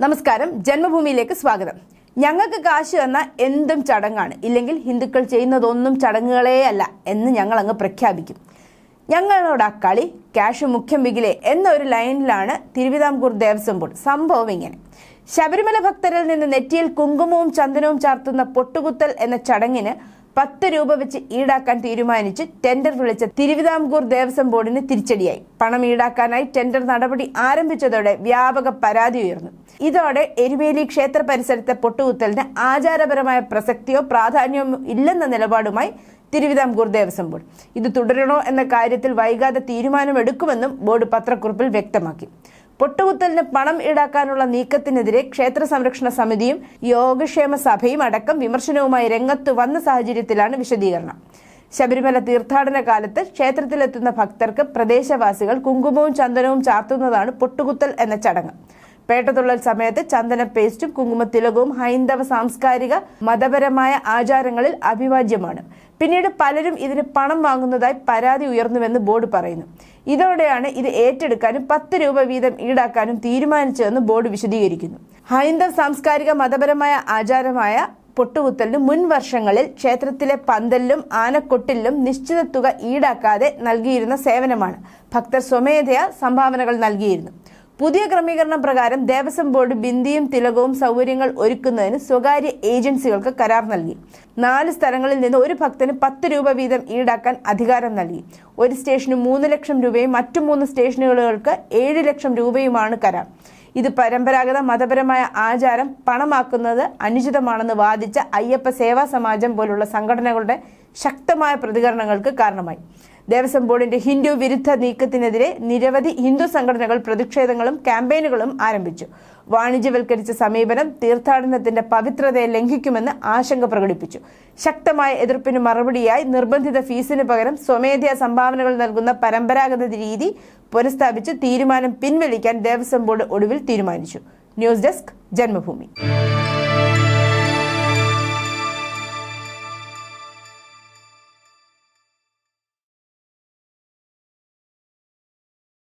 നമസ്കാരം. ജന്മഭൂമിയിലേക്ക് സ്വാഗതം. ഞങ്ങൾക്ക് കാശ് തന്ന എന്തും ചടങ്ങാണ്. ഇല്ലെങ്കിൽ ഹിന്ദുക്കൾ ചെയ്യുന്നതൊന്നും ചടങ്ങുകളേ അല്ല എന്ന് ഞങ്ങൾ അങ്ങ് പ്രഖ്യാപിക്കും. ഞങ്ങളോട് ആ കളി ക്യാഷ് മുഖ്യം വികിലെ എന്നൊരു ലൈനിലാണ് തിരുവിതാംകൂർ ദേവസ്വം ബോർഡ്. സംഭവം ഇങ്ങനെ. ശബരിമല ഭക്തരിൽ നിന്ന് നെറ്റിയിൽ കുങ്കുമവും ചന്ദനവും ചാർത്തുന്ന പൊട്ടുകുത്തൽ എന്ന ചടങ്ങിന് പത്ത് രൂപ വെച്ച് ഈടാക്കാൻ തീരുമാനിച്ച് ടെൻഡർ വിളിച്ച തിരുവിതാംകൂർ ദേവസ്വം ബോർഡിന് തിരിച്ചടിയായി. പണം ഈടാക്കാനായി ടെൻഡർ നടപടി ആരംഭിച്ചതോടെ വ്യാപക പരാതി ഉയർന്നു. ഇതോടെ എരുമേലി ക്ഷേത്ര പരിസരത്തെ പൊട്ടുകുത്തലിന് ആചാരപരമായ പ്രസക്തിയോ പ്രാധാന്യമോ ഇല്ലെന്ന നിലപാടുമായി തിരുവിതാംകൂർ ദേവസ്വം ബോർഡ്. ഇത് തുടരണോ എന്ന കാര്യത്തിൽ വൈകാതെ തീരുമാനമെടുക്കുമെന്നും ബോർഡ് പത്രക്കുറിപ്പിൽ വ്യക്തമാക്കി. പൊട്ടുകുത്തലിന് പണം ഈടാക്കാനുള്ള നീക്കത്തിനെതിരെ ക്ഷേത്ര സംരക്ഷണ സമിതിയും യോഗക്ഷേമ സഭയും അടക്കം വിമർശനവുമായി രംഗത്ത് വന്ന സാഹചര്യത്തിലാണ് വിശദീകരണം. ശബരിമല തീർത്ഥാടന കാലത്ത് ക്ഷേത്രത്തിലെത്തുന്ന ഭക്തർക്ക് പ്രദേശവാസികൾ കുങ്കുമവും ചന്ദനവും ചാർത്തുന്നതാണ് പൊട്ടുകുത്തൽ എന്ന ചടങ്ങ്. പേട്ടതുള്ളൽ സമയത്ത് ചന്ദന പേസ്റ്റും കുങ്കുമത്തിലകവും ഹൈന്ദവ സാംസ്കാരിക മതപരമായ ആചാരങ്ങളിൽ അഭിവാജ്യമാണ്. പിന്നീട് പലരും ഇതിന് പണം വാങ്ങുന്നതായി പരാതി ഉയർന്നുവെന്ന് ബോർഡ് പറയുന്നു. ഇതോടെയാണ് ഇത് ഏറ്റെടുക്കാനും പത്ത് രൂപ വീതം ഈടാക്കാനും തീരുമാനിച്ചതെന്ന് ബോർഡ് വിശദീകരിക്കുന്നു. ഹൈന്ദവ സാംസ്കാരിക മതപരമായ ആചാരമായ പൊട്ടുകുത്തലിന് മുൻ വർഷങ്ങളിൽ ക്ഷേത്രത്തിലെ പന്തലിലും ആനക്കൊട്ടിലും നിശ്ചിത തുക ഈടാക്കാതെ നൽകിയിരുന്ന സേവനമാണ്. ഭക്തർ സ്വമേധയാ സംഭാവനകൾ നൽകിയിരുന്നു. പുതിയ ക്രമീകരണം പ്രകാരം ദേവസ്വം ബോർഡ് ബിന്ദിയും തിലകവും സൗകര്യങ്ങൾ ഒരുക്കുന്നതിന് സ്വകാര്യ ഏജൻസികൾക്ക് കരാർ നൽകി. നാല് സ്ഥലങ്ങളിൽ നിന്ന് ഒരു ഭക്തന് പത്ത് രൂപ വീതം ഈടാക്കാൻ അധികാരം നൽകി. ഒരു സ്റ്റേഷന് മൂന്ന് ലക്ഷം രൂപയും മറ്റു മൂന്ന് സ്റ്റേഷനുകൾക്ക് ഏഴ് ലക്ഷം രൂപയുമാണ് കരാർ. ഇത് പരമ്പരാഗത മതപരമായ ആചാരം പണമാക്കുന്നത് അനുചിതമാണെന്ന് വാദിച്ച അയ്യപ്പ സേവാ സമാജം പോലുള്ള സംഘടനകളുടെ ശക്തമായ പ്രതികരണങ്ങൾക്ക് കാരണമായി. ദേവസ്വം ബോർഡിന്റെ ഹിന്ദു വിരുദ്ധ നീക്കത്തിനെതിരെ നിരവധി ഹിന്ദു സംഘടനകൾ പ്രതിഷേധങ്ങളും ക്യാമ്പയിനുകളും ആരംഭിച്ചു. വാണിജ്യവൽക്കരിച്ച സമീപനം തീർത്ഥാടനത്തിന്റെ പവിത്രതയെ ലംഘിക്കുമെന്ന് ആശങ്ക പ്രകടിപ്പിച്ചു. ശക്തമായ എതിർപ്പിന് മറുപടിയായി നിർബന്ധിത ഫീസിന് പകരം സ്വമേധയാ സംഭാവനകൾ നൽകുന്ന പരമ്പരാഗത രീതി പുനഃസ്ഥാപിച്ച് തീരുമാനം പിൻവലിക്കാൻ ദേവസ്വം ബോർഡ് ഒടുവിൽ തീരുമാനിച്ചു. News desk Janmabhumi.